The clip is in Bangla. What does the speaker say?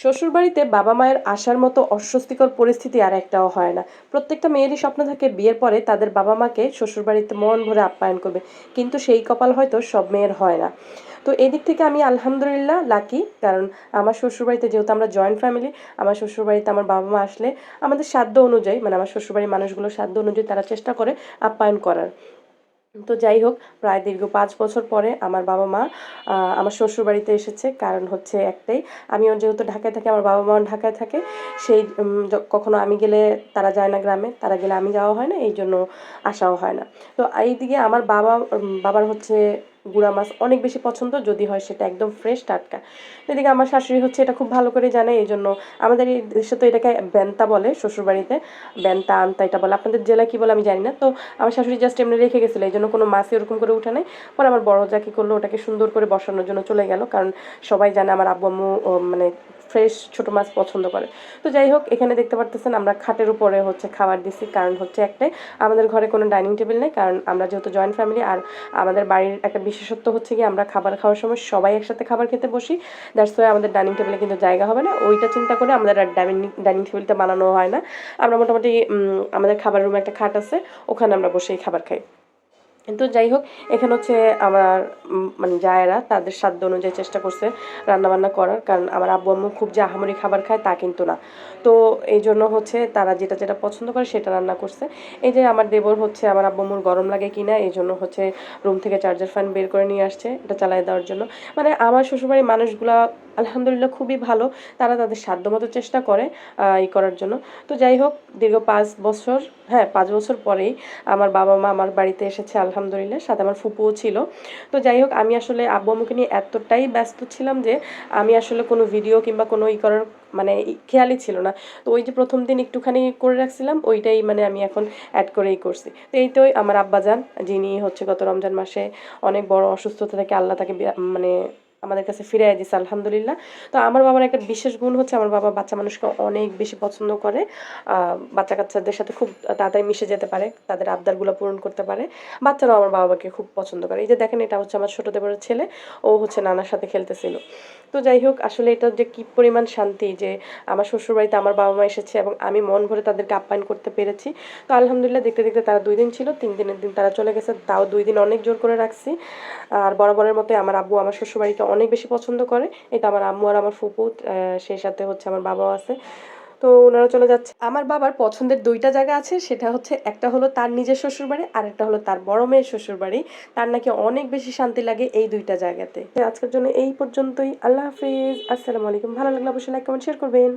শ্বশুরবাড়িতে বাবা মায়ের আসার মতো অস্বস্তিকর পরিস্থিতি আর একটাও হয় না। প্রত্যেকটা মেয়েরই স্বপ্ন থাকে বিয়ের পরে তাদের বাবা মাকে শ্বশুরবাড়িতে মন ভরে আপ্যায়ন করবে, কিন্তু সেই কপাল হয়তো সব মেয়ের হয় না। তো এদিক থেকে আমি আলহামদুলিল্লাহ লাকি কারণ আমার শ্বশুরবাড়িতে যেহেতু আমরা জয়েন্ট ফ্যামিলি আমার শ্বশুরবাড়িতে আমার বাবা মা আসলে আমাদের সাধ্য অনুযায়ী মানে আমার শ্বশুরবাড়ির মানুষগুলো সাধ্য অনুযায়ী তারা চেষ্টা করে আপ্যায়ন করার। তো যাই হোক, প্রায় দীর্ঘ পাঁচ বছর পরে আমার বাবা মা আমার শ্বশুর বাড়িতে এসেছে। কারণ হচ্ছে একটাই, আমিও যেহেতু ঢাকায় থাকি, আমার বাবা মাও ঢাকায় থাকে, সেই কখনো আমি গেলে তারা যায় না গ্রামে, তারা গেলে আমি যাওয়া হয় না এই জন্য আসাও হয় না। তো এইদিকে আমার বাবা বাবার হচ্ছে গুড়া মাছ অনেক বেশি পছন্দ, যদি হয় সেটা একদম ফ্রেশ টাটকা। এদিকে আমার শাশুড়ি হচ্ছে এটা খুব ভালো করে জানে এই জন্য আমাদের এই দেশে তো এটাকে বেন্তা বলে শ্বশুরবাড়িতে। বেন্তা আন্তা এটা বলে। আপনাদের জেলায় কি বলে আমি জানি না। তো আমার শাশুড়ি জাস্ট এমনি রেখে গেছিল এই জন্য কোনো মাছই ওরকম করে উঠে নাই। পরে আমার বড় যা কি করল ওটাকে সুন্দর করে বসানোর জন্য চলে গেল, কারণ সবাই জানে আমার আব্বু, আম্মু মানে ফ্রেশ ছোটো মাছ পছন্দ করে। তো যাই হোক, এখানে দেখতে পারতেছেন আমরা খাটের উপরে হচ্ছে খাবার দিছি। কারণ হচ্ছে একটাই, আমাদের ঘরে কোনো ডাইনিং টেবিল নেই, কারণ আমরা যেহেতু জয়েন্ট ফ্যামিলি আর আমাদের বাড়ির একটা বিশেষত্ব হচ্ছে কি, আমরা খাবার খাওয়ার সময় সবাই একসাথে খাবার খেতে বসি। দ্যাটস ওয়াই আমাদের ডাইনিং টেবিলে কিন্তু জায়গা হবে না। ওইটা চিন্তা করে আমাদের আর ডাইনিং ডাইনিং টেবিলটা বানানো হয় না। আমরা মোটামুটি আমাদের খাবার রুমে একটা খাট আছে, ওখানে আমরা বসেই খাবার খাই। কিন্তু যাই হোক, এখানে হচ্ছে আমার মানে জায়েরা তাদের সাধ্য অনুযায়ী চেষ্টা করছে রান্নাবান্না করার, কারণ আমার আব্বু আম্মু খুব যে আহামরি খাবার খায় তা কিন্তু না। তো এই জন্য হচ্ছে তারা যেটা যেটা পছন্দ করে সেটা রান্না করছে। এই যে আমার দেবর হচ্ছে আমার আব্বু আম্মুর গরম লাগে কিনা, এই জন্য হচ্ছে রুম থেকে চার্জার ফ্যান বের করে নিয়ে আসছে, এটা চালিয়ে দেওয়ার জন্য। মানে আমার শ্বশুরবাড়ির মানুষগুলা আলহামদুলিল্লাহ খুবই ভালো, তারা তাদের সাধ্যমতো চেষ্টা করে ই করার জন্য। তো যাই হোক, দীর্ঘ পাঁচ বছর হ্যাঁ পাঁচ বছর পরেই আমার বাবা মা আমার বাড়িতে এসেছে আলহামদুলিল্লাহ, সাথে আমার ফুপুও ছিল। তো যাই হোক, আমি আসলে আব্বু আম্মুকে নিয়ে এতটাই ব্যস্ত ছিলাম যে আমি আসলে কোনো ভিডিও কিংবা কোনো ই করার মানে খেয়ালই ছিল না। তো ওই যে প্রথম দিন একটুখানি করে রাখছিলাম, ওইটাই মানে আমি এখন অ্যাড করেই করছি। তো এই তো আমার আব্বা যান যিনি হচ্ছে গত রমজান মাসে অনেক বড় অসুস্থতা থেকে আল্লাহ তাকে মানে আমাদের কাছে ফিরে দিয়েছে আলহামদুলিল্লাহ। তো আমার বাবার একটা বিশেষ গুণ হচ্ছে আমার বাবা বাচ্চা মানুষকে অনেক বেশি পছন্দ করে। বাচ্চা কাচ্চাদের সাথে খুব তাড়াতাড়ি মিশে যেতে পারে, তাদের আবদারগুলো পূরণ করতে পারে। বাচ্চারাও আমার বাবাকে খুব পছন্দ করে। এই যে দেখেন, এটা হচ্ছে আমার ছোট দেবরের ছেলে, ও হচ্ছে নানার সাথে খেলতেছিল। তো যাই হোক, আসলে এটা যে কি পরিমাণ শান্তি যে আমার শ্বশুরবাড়িতে আমার বাবা মা এসেছে এবং আমি মন ভরে তাদেরকে আপ্যায়ন করতে পেরেছি। তো আলহামদুলিল্লাহ, দেখতে দেখতে তারা দুই দিন ছিল, তিন দিনের দিন তারা চলে গেছে। তাও দুই দিন অনেক জোর করে রাখছি। আর বরাবরের মতোই আমার আব্বু আমার শ্বশুরবাড়িকে অনেক বেশি পছন্দ করে। এটা আমার আম্মু আর আমার ফুপু সেই সাথে হচ্ছে আমার বাবাও আছে। তো ওনারা চলে যাচ্ছে। আমার বাবার পছন্দের দুইটা জায়গা আছে, সেটা হচ্ছে একটা হলো তার নিজের শ্বশুরবাড়ি আর একটা হলো তার বড় মেয়ের শ্বশুরবাড়ি। তার নাকি অনেক বেশি শান্তি লাগে এই দুইটা জায়গাতে। আজকের জন্য এই পর্যন্তই। আল্লাহ হাফিজ। আসসালামু আলাইকুম। ভালো লাগলে অবশ্যই লাইক কমেন্ট শেয়ার করবেন।